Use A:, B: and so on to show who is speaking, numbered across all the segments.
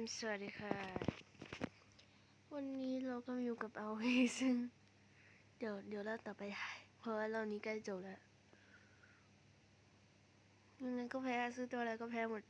A: สวัสดีค่ะ วันนี้เราก็อยู่กับเอาวีซึ่ง เดี๋ยวเดี๋ยวเราต่อไปได้เพราะว่าเรานี้ใกล้จบแล้วยังไงก็แพ้ซื้อตัวอะไรก็แพ้หมด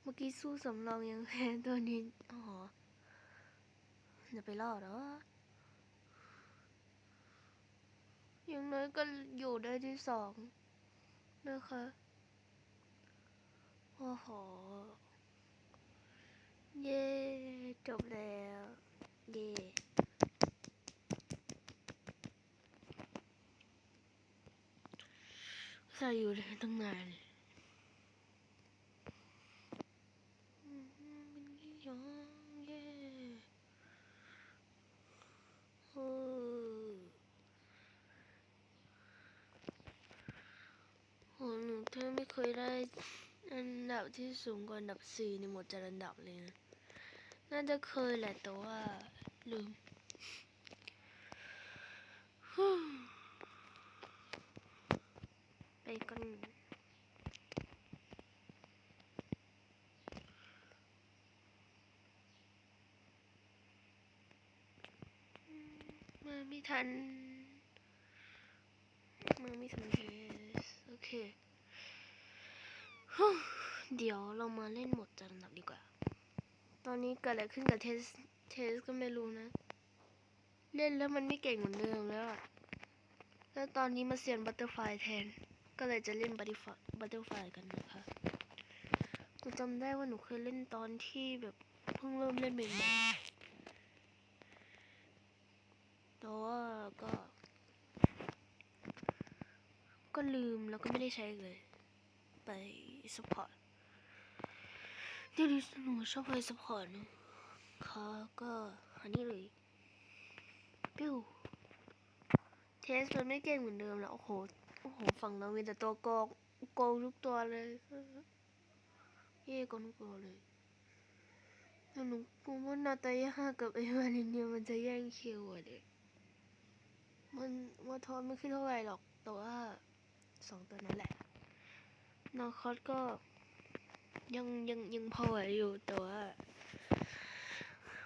A: เมื่อกี้สู้สำรองยังแพ้ตัวนี้อ๋อจะไปรอดเหรออย่างน้อยก็อยู่ได้ที่สองนะคะ โอ้โห เย้จบแล้ว เย้ใส่อยู่ได้ตั้งนานอืมเป็นที่ยองเย้โอ้โหหนูแทบไม่เคยได้ อันดับที่สูงกว่าอันดับสี่ในหมวดจัดอันดับเลยนะน่าจะเคยแหละแต่ว่าลืมไปกันมาไม่ทันมาไม่ทันเทสโอเค เดี๋ยวเรามาเล่นหมดจัดอันดับดีกว่า ตอนนี้เกิดอะไรขึ้นกับเทส เทสก็ไม่รู้นะ เล่นแล้วมันไม่เก่งเหมือนเดิมแล้วแล้วตอนนี้มาเสียนบัตเตอร์ไฟแทน ก็เลยจะเล่นบัตเตอร์ไฟบัตเตอร์ไฟกันนะคะหนูจำได้ว่าหนูเคยเล่นตอนที่แบบเพิ่งเริ่มเล่นใหม่ๆแต่ว่าก็ ก็ลืมแล้วก็ไม่ได้ใช้เลย ไปสปอร์ตเดี๋ยวนี้หนูชอบไปสปอร์ตนะค่ะก็อันนี้เลยปิ้วเทสมันไม่เก่งเหมือนเดิมแล้ว โอ้โห โอ้โห ฝั่งเรามีแต่ตัวโกงโกงทุกตัวเลยเย่โกงทุกตัวเลยแต่หนูกลัวว่านาตาย่ากับไอ้วาลินเนี่ยมันจะแย่งคิวอะเด็กมันว่าทอนไม่ขึ้นเท่าไหร่หรอก แต่ว่าสองตัวนั้นแหละ นาคอสก็ยังยังยังพอไหวอยู่แต่ว่า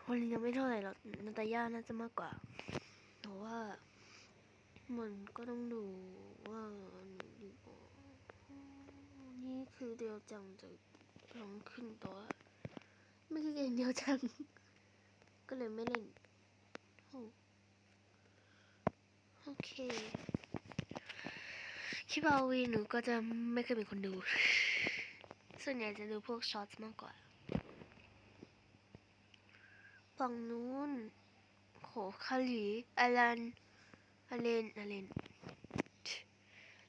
A: วันนี้ยังไม่เท่าไหร่หรอกนาตาย่าน่าจะมากกว่าแต่ว่า มันก็ต้องดูว่านี่คือเดียวจังจะลองขึ้นแตัวาไม่คือเก่งเดียวจัง ก็เลยไม่เล่นโอเค คลิปเอาวีหนูก็จะไม่เคยเป็นคนดู ส่วนใหญ่จะดูพวกช็อตมากกว่าฝั่งนู้นโหคาลีอารันอาเลนอาเลน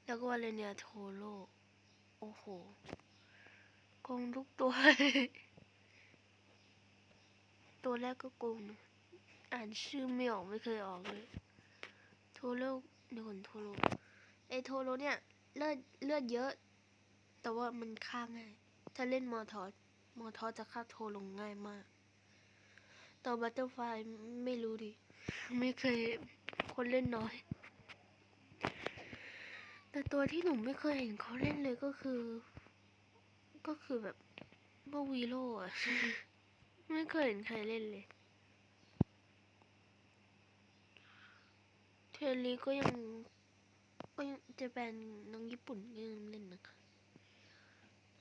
A: แล้วก็วาเลเนียโทโลโอ้โหโกงทุกตัว ตัวแรกก็โกงนะอ่านชื่อไม่ออกไม่เคยออกเลย โทโลเดี๋ยวก่อนโทโล ไอโทโรเนี่ยเลือดเลือดเยอะ แต่ว่ามันฆ่าง่าย ถ้าเล่นมอทอสมอทอสจะฆ่าโทลงง่ายมากแต่บัตเตอร์ไฟไม่รู้ดิ ไม่เคยคนเล่นน้อย แต่ตัวที่หนูไม่เคยเห็นเขาเล่นเลยก็คือ ก็คือแบบพวกวีโร่อะไม่เคยเห็นใครเล่นเลย เทลลี่ก็ยัง ก็จะเป็นน้องญี่ปุ่นก็ยังเล่นนะคะ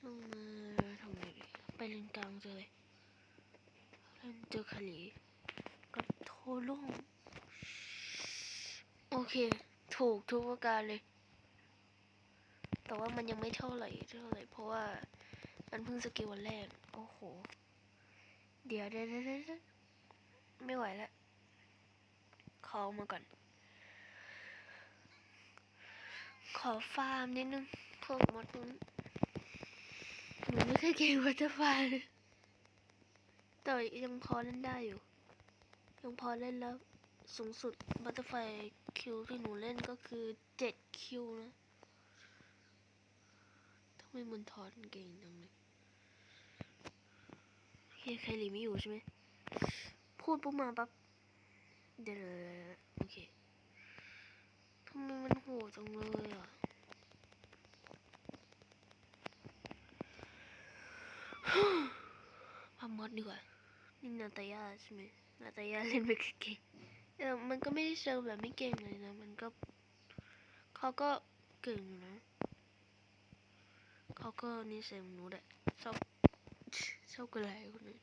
A: ลงมาทำไงไปเล่นกลางเจอเลยเล่นเจอคาลีกับโทโร่โอเค ถูกทุกประการเลย แต่ว่ามันยังไม่เท่าไหร่เท่าไหร่เพราะว่ามันเพิ่งสกิลวันแรก โอ้โห เดี๋ยวเดี๋ยวเดี๋ยวไม่ไหวแล้วขอมาก่อน ขอฟาร์มนิดนึงพวกมดนู้นหนูไม่เคยเก่งวัตเตอร์ไฟลยแต่ยังพอเล่นได้อยู่ ยังพอเล่นแล้วสูงสุดบัตเตอร์ไฟคิวที่หนูเล่นก็คือเจ็ดคิวนะทำไมมันทอนเก่งจังเลยเฮียใครหลีไม่อยู่ใช่ไหมพูดปุ๊บมาปั๊บเดี๋ยวโอเค ทำไมมันโหดจังเลยอะพามอดดีกว่านี่นาตายาใช่ไหมนาตายาเล่นไม่เก่งเออมันก็ไม่ได้เชิงแบบไม่เก่งเลยนะ มันก็เขาก็เก่งอยู่นะเขาก็นิสัยหมือนหนูแหละชอบชอบกดไลค์คนอื่น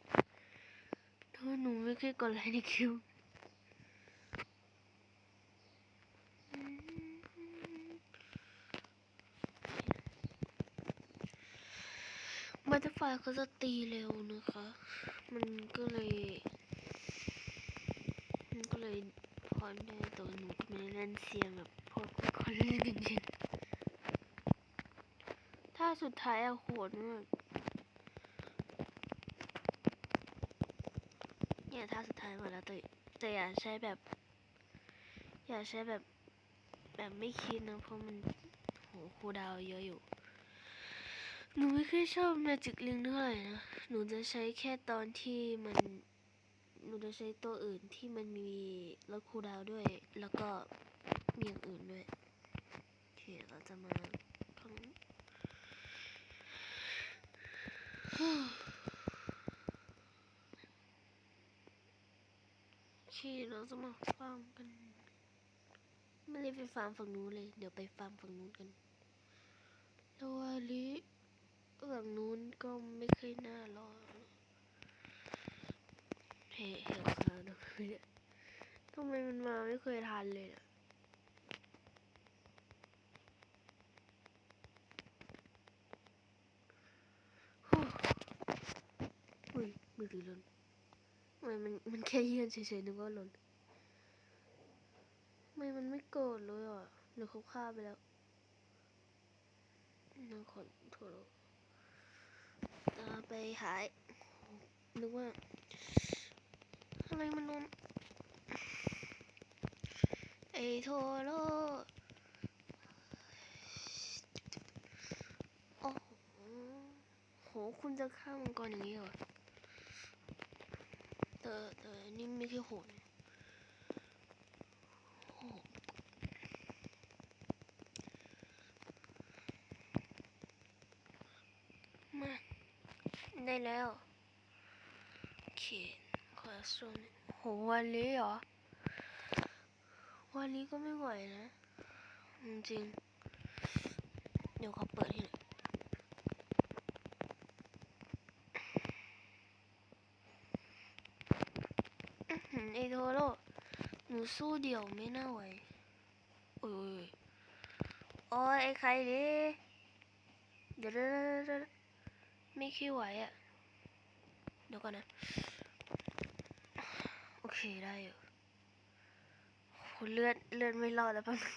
A: ถ้าหนูไม่เคยกดไลค์ในคิว บัตเตอร์ไฟเขาจะตีเร็วนะคะ มันก็เลย มันก็เลยพอได้ต่ว่าหนูก็ไม่ได้เล่นเสียงแบบพวกคนเล่นจริงๆถ้าสุดท้ายอะโหดมากเนี่ยถ้าสุดท้ายมาแล้วแต่แต่อย่าใช้แบบ อย่าใช้แบบแบบไม่คิดนะเพราะมันโหครูดาวเยอะอยู่ หนูไม่ค่อยชอบแมจิกลิงเท่าไหร่นะ หนูจะใช้แค่ตอนที่มัน หนูจะใช้ตัวอื่นที่มันมีลดคูดาวด้วย แล้วก็มีอย่างอื่นด้วย โอเค เราจะมาฟังโอเค เราจะมาฟาร์มกัน ไม่ได้ไปฟาร์มฝั่งนู้นเลย เดี๋ยวไปฟาร์มฝั่งนู้นกันแล้ ววาลิฝั่งนู้นก็ไม่เคยน่ารอเฮ้เฮลคาวด้วยเนี่ยทำไมมันมาไม่เคยทันเลยอะฮู้อุ้ยมือถือหล่นทำไมมันมันแค่เยื่อนเฉยๆนึกว่าหล่นทำไมมันไม่โกรธเลยอะหรือเขาฆ่าไปแล้วน่าขอโทษตา ไปหายนึกว่าอะไรมันนนไอโทโรโอ้โห คุณจะฆ่ามังกรอย่างนี้เหรอแต่แต่นี่ไม่ใช่โหดนะโหมา ได้ แล้วโอเคขอส่วนโหวันนี้เหรอ วันนี้ก็ไม่ไหวนะ จริง เดี๋ยวเขาเปิดให้หน่อยอื้อหือไอโทโร่หนูสู้เดี่ยวไม่น่าไหวโอ้ยโอ้ยไอใครดิเดี๋ยวเดี๋ยวเดี๋ยวเดี๋ยวไม่คิดไหวอะ เดี๋ยวก่อนนะ โอเคได้อยู่โหเลือดเลือดไม่รอดแล้วแป๊บนึง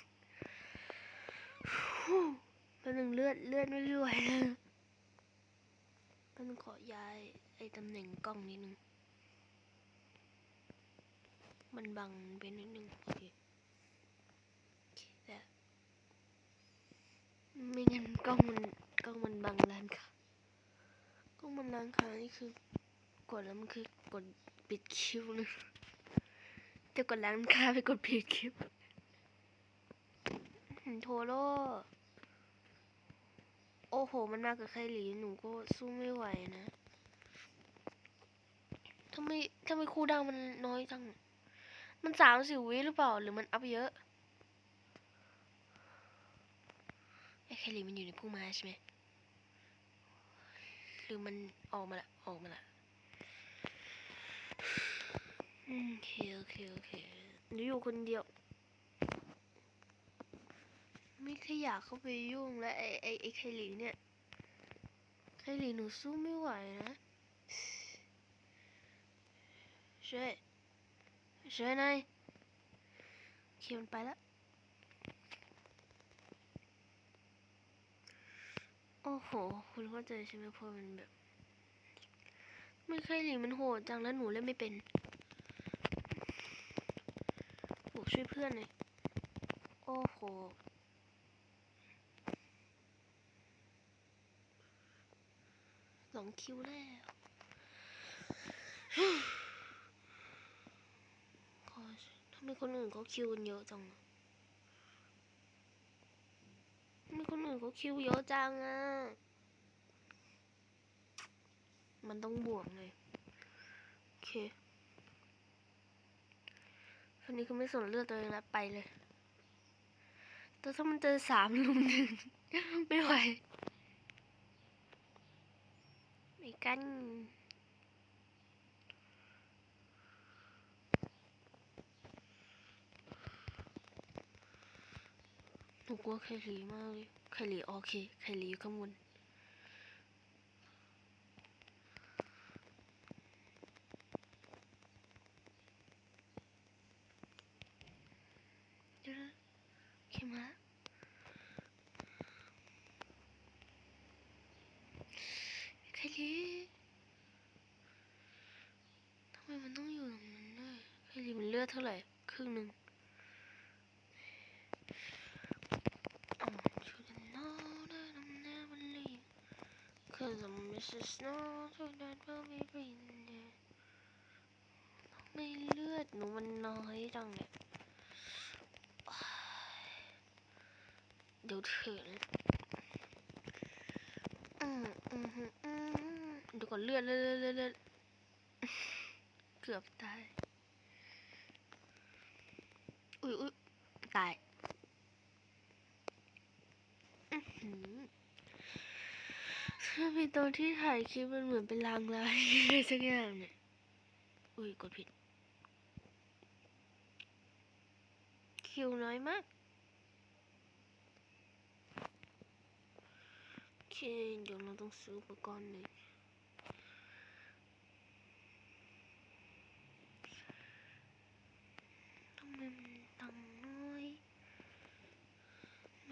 A: แป๊บนึงเลือดเลือดไม่ไหวแล้วแป๊บนึงขอย้ายไอ้ตำแหน่งกล้องนิดนึง มันบังไปนิดนึงโอเคแต่ไม่งั้นกล้องมันกล้องมันบังร้านค้ากล้องมันร้านค้านี่คือ กดแล้วมันคือกดปิดคิวนะจะกดร้านค้าไปกดปิดคิวโทโร่โอ้โห มันมากับใครหลีหนูก็สู้ไม่ไหวนะทำไมทำไมครูดาวมันน้อยจัง มันสามสิบวิหรือเปล่า หรือมันอัพเยอะไอ้แคลีมันอยู่ในพุ่มไม้ใช่ไหมหรือมันออกมาละ ออกมาละอืม โอเคโอเคโอเคหนูอยู่คนเดียว ไม่เคยอยากเข้าไปยุ่งแล้วไอไอไอไคลีเนี่ยไคลีหนูสู้ไม่ไหวนะช่วยช่วยหน่อยเคมันไปแล้วโอ้โห คุณเข้าใจใช่ไหมเพราะมันแบบ ไม่เคยหลีมันโหดจังแล้วหนูเล่นไม่เป็นบอกช่ วยเพื่อนหน่อยโอ้โหสองคิวแล้ว ขอทำไมคนอื่นเขาคิวกันเยอะจังทำไมคนอื่นเขาคิวเยอะจังอะ มันต้องบวกเลย โอเค ตอนนี้คือไม่สนเลือดตัวเองแล้วไปเลย แต่ถ้ามันเจอสามลุมหนึ่งไม่ไหวไม่กันหนูกลัวไคลีมากเลยไคลีโอเคไคลีอยู่ข้างบนเดี๋ยวนะโอเคมาแล้วไคลีทำไมมันต้องอยู่ตรงนั้นด้วยไค ลือดเท่าไหร่ ครึ่งหนึ่ง I want you to know that I'm never leaving. Cause I'm Mr. Snow so that will be green ไม่เลือดหนูมันน้อยจังเนี่ยเดี๋ยวถอะนอืมอืมอืมอืมเดี๋ยวก่อนเลือดเลือดเลือดเลือดเกือบตาย อุ้ยอุ้ยตายหืมถ้าเป็นตอนที่ถ่ายคลิปมันเหมือนเป็นลางร้ายอะไรสักอย่างเนี่ย อุ้ยกดผิด คิวน้อยมากโอเคเดี๋ยวเราต้องซื้ออุปกรณ์หน่อยทำไมมันตังค์น้อย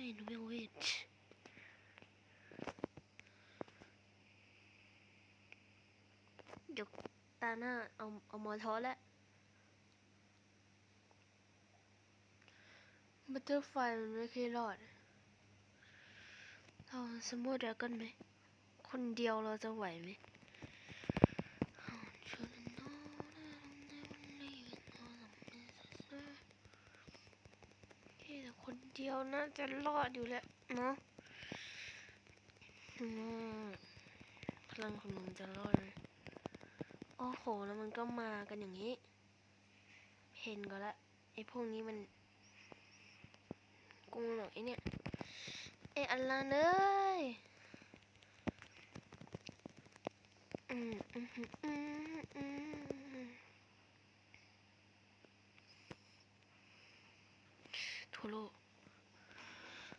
A: ไม่หนูไม่เอาเวทเดี๋ยวตาหน้าเอาเอามอทอแล้วบัตเตอร์ไฟมันไม่เคยรอด เราสมมติดรากันไหม คนเดียวเราจะไหวไหม ที่ แต่คนเดียวน่าจะรอดอยู่แหละเนาะพลังของหนูจะรอดเลยโอ้โห แล้วมันก็มากันอย่างนี้ เห็นก็ละไอ้พวกนี้มันกูหรอกไอ้เนี่ยไอ้อัลลาเอ้ยอืมอืมอืมอืมโทโร่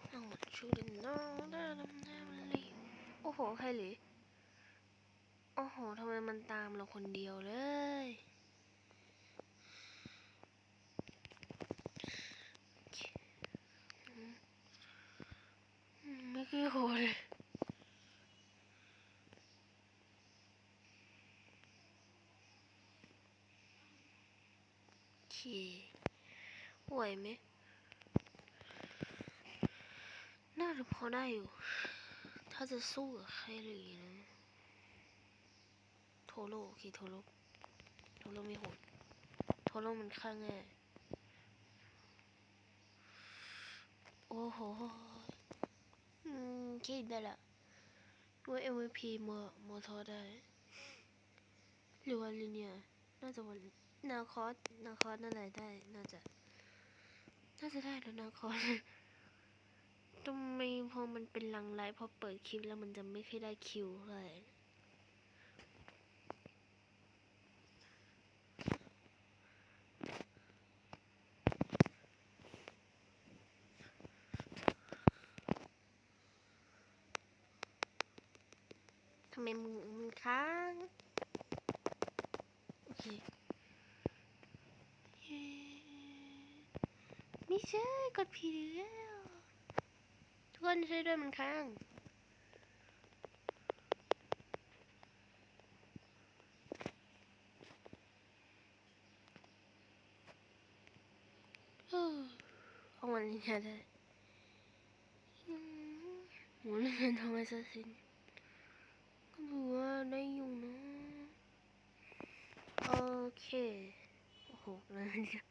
A: เอาชูดินน้องได้ลำแนวลี โอ้โหใครหรือโอ้โหทำไมมันตามเราคนเดียวเลย ไม่เคยโหดเลยโอเคไหวไหม น่าจะพอได้อยู่ ถ้าจะสู้กับใครเลยนะโทโร่โอเคโทโร่โทโร่ไม่โหดโทโร่มันข้างง่ายโอ้โหอืมคิดได้ละว่า MVP มอมอทอได้ หรือว่าลิเนียน่าจะวันนาคอสนาคอสนั่นแหละได้ น่าจะ น่าจะได้แล้วนาคอส ทำไมพอมันเป็นลังไลพอเปิดคลิปแล้วมันจะไม่ค่อยได้คิวเลยทำไมมึงมึงค้างโอเคไม่ใช่กดผิดอีกแล้ว ทุกคนช่วยด้วยมันค้างเออเอามันยังไงได้อืมหมูเรียนทำไมซะสินก็ถือว่าได้อยู่นะ โอเค โอ้โหแล้วเนี่ย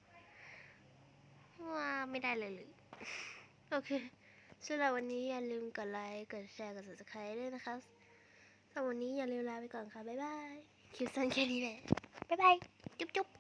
A: ว่าไม่ได้เลยเลย โอเค สำหรับวันนี้อย่าลืมกดไลค์ กดแชร์ กด subscribe ด้วยนะคะสำหรับวันนี้อย่าลืมลาไปก่อนค่ะ บ๊ายบาย คลิปสั้นแค่นี้แหละ บ๊ายบาย จุ๊บจุ๊บ